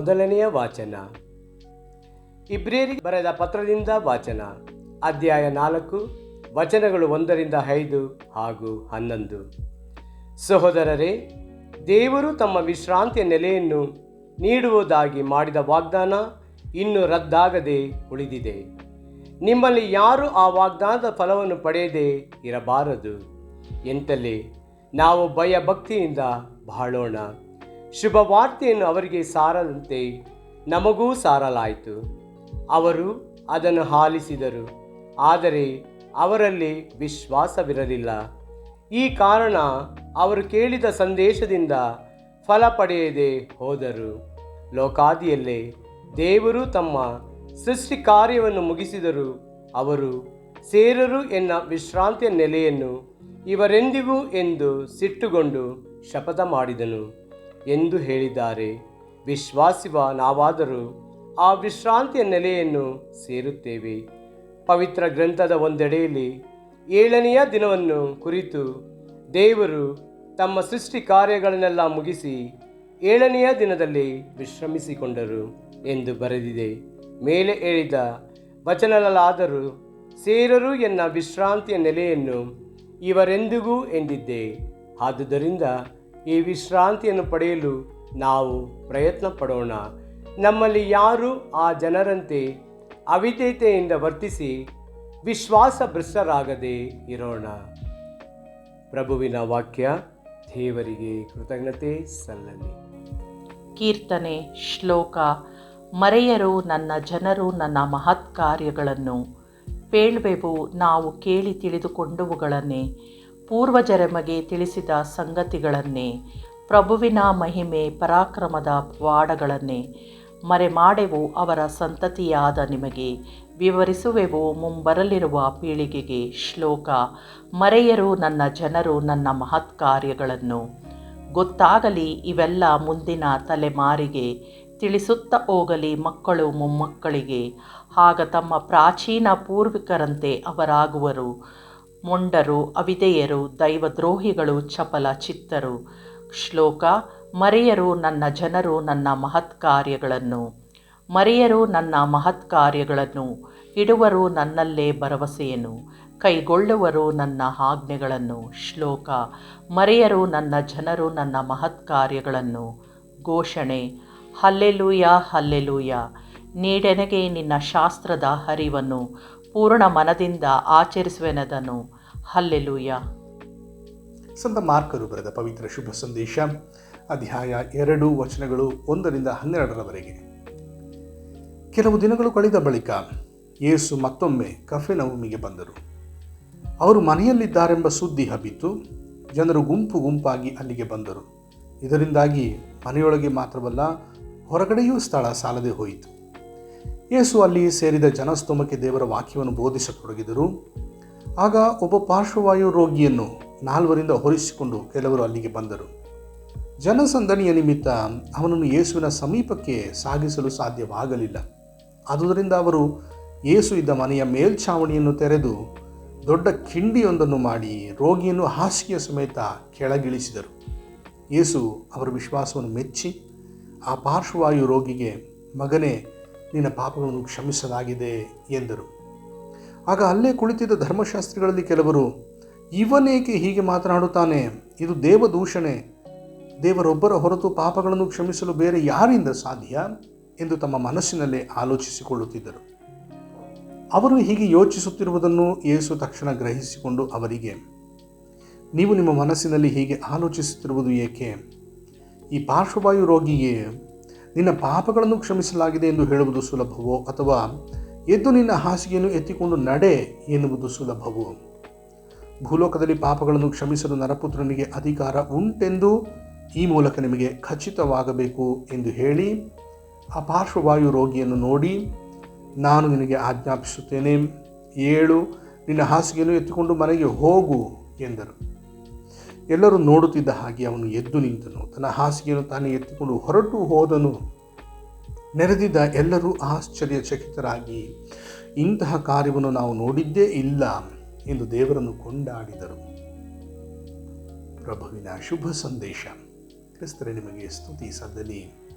ಮೊದಲನೆಯ ವಾಚನ. ಇಬ್ರಿಯರಿಗೆ ಬರೆದ ಪತ್ರದಿಂದ ವಾಚನ. ಅಧ್ಯಾಯ ನಾಲ್ಕು, ವಚನಗಳು ಒಂದರಿಂದ ಐದು ಹಾಗೂ ಹನ್ನೊಂದು. ಸಹೋದರರೇ, ದೇವರು ತಮ್ಮ ವಿಶ್ರಾಂತಿಯ ನೆಲೆಯನ್ನು ನೀಡುವುದಾಗಿ ಮಾಡಿದ ವಾಗ್ದಾನ ಇನ್ನೂ ರದ್ದಾಗದೆ ಉಳಿದಿದೆ. ನಿಮ್ಮಲ್ಲಿ ಯಾರು ಆ ವಾಗ್ದಾನದ ಫಲವನ್ನು ಪಡೆಯದೇ ಇರಬಾರದು? ಎಂತಲೇ, ನಾವು ಭಯ ಭಕ್ತಿಯಿಂದ ಬಾಳೋಣ. ಶುಭ ವಾರ್ತೆಯನ್ನು ಅವರಿಗೆ ಸಾರದಂತೆ ನಮಗೂ ಸಾರಲಾಯಿತು. ಅವರು ಅದನ್ನು ಹಾಲಿಸಿದರು ಆದರೆ ಅವರಲ್ಲಿ ವಿಶ್ವಾಸವಿರಲಿಲ್ಲ. ಈ ಕಾರಣ ಅವರು ಕೇಳಿದ ಸಂದೇಶದಿಂದ ಫಲ ಪಡೆಯದೆ ಹೋದರು. ಲೋಕಾದಿಯಲ್ಲೇ ದೇವರು ತಮ್ಮ ಸೃಷ್ಟಿ ಕಾರ್ಯವನ್ನು ಮುಗಿಸಿದರು ಅವರು ಸೇರರು ಎನ್ನ ವಿಶ್ರಾಂತಿಯ ನೆಲೆಯನ್ನು ಇವರೆಂದಿಗೂ ಎಂದು ಸಿಟ್ಟುಗೊಂಡು ಶಪಥ ಮಾಡಿದನು. ಎಂದು ಹೇಳಿದ್ದಾರೆ. ವಿಶ್ವಾಸಿವ ನಾವಾದರೂ ಆ ವಿಶ್ರಾಂತಿಯ ನೆಲೆಯನ್ನು ಸೇರುತ್ತೇವೆ. ಪವಿತ್ರ ಗ್ರಂಥದ ಒಂದೆಡೆಯಲ್ಲಿ ಏಳನೆಯ ದಿನವನ್ನು ಕುರಿತು ದೇವರು ತಮ್ಮ ಸೃಷ್ಟಿ ಕಾರ್ಯಗಳನ್ನೆಲ್ಲ ಮುಗಿಸಿ ಏಳನೆಯ ದಿನದಲ್ಲಿ ವಿಶ್ರಮಿಸಿಕೊಂಡರು ಎಂದು ಬರೆದಿದೆ. ಮೇಲೆ ಹೇಳಿದ ವಚನಗಳಾದರೂ ಸೇರರು ಎನ್ನ ವಿಶ್ರಾಂತಿಯ ನೆಲೆಯನ್ನು ಇವರೆಂದಿಗೂ ಎಂದಿದ್ದೆ. ಆದುದರಿಂದ ಈ ವಿಶ್ರಾಂತಿಯನ್ನು ಪಡೆಯಲು ನಾವು ಪ್ರಯತ್ನ ಪಡೋಣ ನಮ್ಮಲ್ಲಿ ಯಾರು ಆ ಜನರಂತೆ ಅವಿಧೇಯತೆಯಿಂದ ವರ್ತಿಸಿ ವಿಶ್ವಾಸ ಭ್ರಷ್ಟರಾಗದೆ ಇರೋಣ. ಪ್ರಭುವಿನ ವಾಕ್ಯ, ದೇವರಿಗೆ ಕೃತಜ್ಞತೆ ಸಲ್ಲಲಿ. ಕೀರ್ತನೆ, ಶ್ಲೋಕ, ಮರೆಯರು ನನ್ನ ಜನರು, ನನ್ನ ಮಹತ್ ಕಾರ್ಯಗಳನ್ನು ಪೇಳ್ವೆವು ನಾವು ಕೇಳಿ ತಿಳಿದುಕೊಂಡವುಗಳನ್ನೇ. ಪೂರ್ವಜರಮಗೆ ತಿಳಿಸಿದ ಸಂಗತಿಗಳನ್ನೇ, ಪ್ರಭುವಿನ ಮಹಿಮೆ ಪರಾಕ್ರಮದ ವಾಡಗಳನ್ನೇ ಮರೆಮಾಡೆವು ಅವರ ಸಂತತಿಯಾದ ನಿಮಗೆ, ವಿವರಿಸುವೆವು ಮುಂಬರಲಿರುವ ಪೀಳಿಗೆಗೆ ಶ್ಲೋಕ, ಮರೆಯರು ನನ್ನ ಜನರು ನನ್ನ ಮಹತ್ ಕಾರ್ಯಗಳನ್ನು. ಗೊತ್ತಾಗಲಿ ಇವೆಲ್ಲ ಮುಂದಿನ ತಲೆಮಾರಿಗೆ, ತಿಳಿಸುತ್ತಾ ಹೋಗಲಿ ಮಕ್ಕಳು ಮೊಮ್ಮಕ್ಕಳಿಗೆ. ಆಗ ತಮ್ಮ ಪ್ರಾಚೀನ ಪೂರ್ವಿಕರಂತೆ ಅವರಾಗುವರು. ಮೊಂಡರು ಅವಿದೆಯರು ದೈವದ್ರೋಹಿಗಳು, ಚಪಲ ಚಿತ್ತರು. ಶ್ಲೋಕ, ಮರೆಯರು ನನ್ನ ಜನರು ನನ್ನ ಮಹತ್ ಕಾರ್ಯಗಳನ್ನು ಮರೆಯರು ನನ್ನ ಮಹತ್ ಕಾರ್ಯಗಳನ್ನು ಇಡುವರು ನನ್ನಲ್ಲೇ ಭರವಸೆಯನ್ನು. ಕೈಗೊಳ್ಳುವರು ನನ್ನ ಆಜ್ಞೆಗಳನ್ನು. ಶ್ಲೋಕ, ಮರೆಯರು ನನ್ನ ಜನರು ನನ್ನ ಮಹತ್ ಕಾರ್ಯಗಳನ್ನು ಘೋಷಣೆ, ಹಲ್ಲೆಲೂಯ ಹಲ್ಲೆಲೂಯ. ನೀಡೆನಗೆ ನಿನ್ನ ಶಾಸ್ತ್ರದ ಹರಿವನ್ನು. ಪೂರ್ಣ ಮನದಿಂದ ಆಚರಿಸುವೆನದನು. ಹಲ್ಲೆಲೂಯ. ಸಂತ ಮಾರ್ಕರು ಬರೆದ ಪವಿತ್ರ ಶುಭ ಸಂದೇಶ, ಅಧ್ಯಾಯ ಎರಡು, ವಚನಗಳು ಒಂದರಿಂದ ಹನ್ನೆರಡರವರೆಗೆ. ಕೆಲವು ದಿನಗಳು ಕಳೆದ ಬಳಿಕ ಯೇಸು ಮತ್ತೊಮ್ಮೆ ಕಫೆನವುಮಿಗೆ ಬಂದರು. ಅವರು ಮನೆಯಲ್ಲಿದ್ದಾರೆಂಬ ಸುದ್ದಿ ಹಬ್ಬಿತು. ಜನರು ಗುಂಪು ಗುಂಪಾಗಿ ಅಲ್ಲಿಗೆ ಬಂದರು. ಇದರಿಂದಾಗಿ ಮನೆಯೊಳಗೆ ಮಾತ್ರವಲ್ಲ, ಹೊರಗಡೆಯೂ ಸ್ಥಳ ಸಾಲದೆ ಹೋಯಿತು. ಯೇಸು ಅಲ್ಲಿ ಸೇರಿದ ಜನಸ್ತೋಮಕ್ಕೆ ದೇವರ ವಾಕ್ಯವನ್ನು ಬೋಧಿಸತೊಡಗಿದರು. ಆಗ ಒಬ್ಬ ಪಾರ್ಶ್ವವಾಯು ರೋಗಿಯನ್ನು ನಾಲ್ವರಿಂದ ಹೊರಿಸಿಕೊಂಡು ಕೆಲವರು ಅಲ್ಲಿಗೆ ಬಂದರು. ಜನಸಂದಣಿಯ ನಿಮಿತ್ತ ಅವನನ್ನು ಯೇಸುವಿನ ಸಮೀಪಕ್ಕೆ ಸಾಗಿಸಲು ಸಾಧ್ಯವಾಗಲಿಲ್ಲ. ಆದುದರಿಂದ ಅವರು ಯೇಸು ಇದ್ದ ಮನೆಯ ಮೇಲ್ಛಾವಣಿಯನ್ನು ತೆರೆದು ದೊಡ್ಡ ಕಿಂಡಿಯೊಂದನ್ನು ಮಾಡಿ ರೋಗಿಯನ್ನು ಹಾಸಿಗೆಯ ಸಮೇತ ಕೆಳಗಿಳಿಸಿದರು. ಯೇಸು ಅವರ ವಿಶ್ವಾಸವನ್ನು ಮೆಚ್ಚಿ ಆ ಪಾರ್ಶ್ವವಾಯು ರೋಗಿಗೆ, ಮಗನೇ ನಿನ್ನ ಪಾಪಗಳನ್ನು ಕ್ಷಮಿಸಲಾಗಿದೆ ಎಂದರು. ಆಗ ಅಲ್ಲೇ ಕುಳಿತಿದ್ದ ಧರ್ಮಶಾಸ್ತ್ರಿಗಳಲ್ಲಿ ಕೆಲವರು, ಇವನೇಕೆ ಹೀಗೆ ಮಾತನಾಡುತ್ತಾನೆ? ಇದು ದೇವದೂಷಣೆ. ದೇವರೊಬ್ಬರ ಹೊರತು ಪಾಪಗಳನ್ನು ಕ್ಷಮಿಸಲು ಬೇರೆ ಯಾರಿಂದ ಸಾಧ್ಯ? ಎಂದು ತಮ್ಮ ಮನಸ್ಸಿನಲ್ಲೇ ಆಲೋಚಿಸಿಕೊಳ್ಳುತ್ತಿದ್ದರು. ಅವರು ಹೀಗೆ ಯೋಚಿಸುತ್ತಿರುವುದನ್ನು ಯೇಸು ತಕ್ಷಣ ಗ್ರಹಿಸಿಕೊಂಡು ಅವರಿಗೆ, ನೀವು ನಿಮ್ಮ ಮನಸ್ಸಿನಲ್ಲಿ ಹೀಗೆ ಆಲೋಚಿಸುತ್ತಿರುವುದು ಏಕೆ? ಈ ಪಾರ್ಶ್ವವಾಯು ರೋಗಿಗೆ ನಿನ್ನ ಪಾಪಗಳನ್ನು ಕ್ಷಮಿಸಲಾಗಿದೆ ಎಂದು ಹೇಳುವುದು ಸುಲಭವೋ? ಅಥವಾ ಎದ್ದು ನಿನ್ನ ಹಾಸಿಗೆಯನ್ನು ಎತ್ತಿಕೊಂಡು ನಡೆ ಎನ್ನುವುದು ಸುಲಭವೋ? ಭೂಲೋಕದಲ್ಲಿ ಪಾಪಗಳನ್ನು ಕ್ಷಮಿಸಲು ನರಪುತ್ರನಿಗೆ ಅಧಿಕಾರ ಉಂಟೆಂದು ಈ ಮೂಲಕ ನಿಮಗೆ ಖಚಿತವಾಗಬೇಕು ಎಂದು ಹೇಳಿ, ಆ ಪಾರ್ಶ್ವವಾಯು ರೋಗಿಯನ್ನು ನೋಡಿ, ನಾನು ನಿನಗೆ ಆಜ್ಞಾಪಿಸುತ್ತೇನೆ, ಏಳು, ನಿನ್ನ ಹಾಸಿಗೆಯನ್ನು ಎತ್ತಿಕೊಂಡು ಮನೆಗೆ ಹೋಗು ಎಂದರು. ಎಲ್ಲರೂ ನೋಡುತ್ತಿದ್ದ ಹಾಗೆ ಅವನು ಎದ್ದು ನಿಂತನು. ತನ್ನ ಹಾಸಿಗೆಯನ್ನು ತಾನೇ ಎತ್ತಿಕೊಂಡು ಹೊರಟು ಹೋದನು. ನೆರೆದಿದ್ದ ಎಲ್ಲರೂ ಆಶ್ಚರ್ಯಚಕಿತರಾಗಿ, ಇಂತಹ ಕಾರ್ಯವನ್ನು ನಾವು ನೋಡಿದ್ದೇ ಇಲ್ಲ ಎಂದು ದೇವರನ್ನು ಕೊಂಡಾಡಿದರು. ಪ್ರಭುವಿನ ಶುಭ ಸಂದೇಶ. ಕ್ರಿಸ್ತರೇ ನಿಮಗೆ ಸ್ತುತಿ ಸದ್ದಲಿ.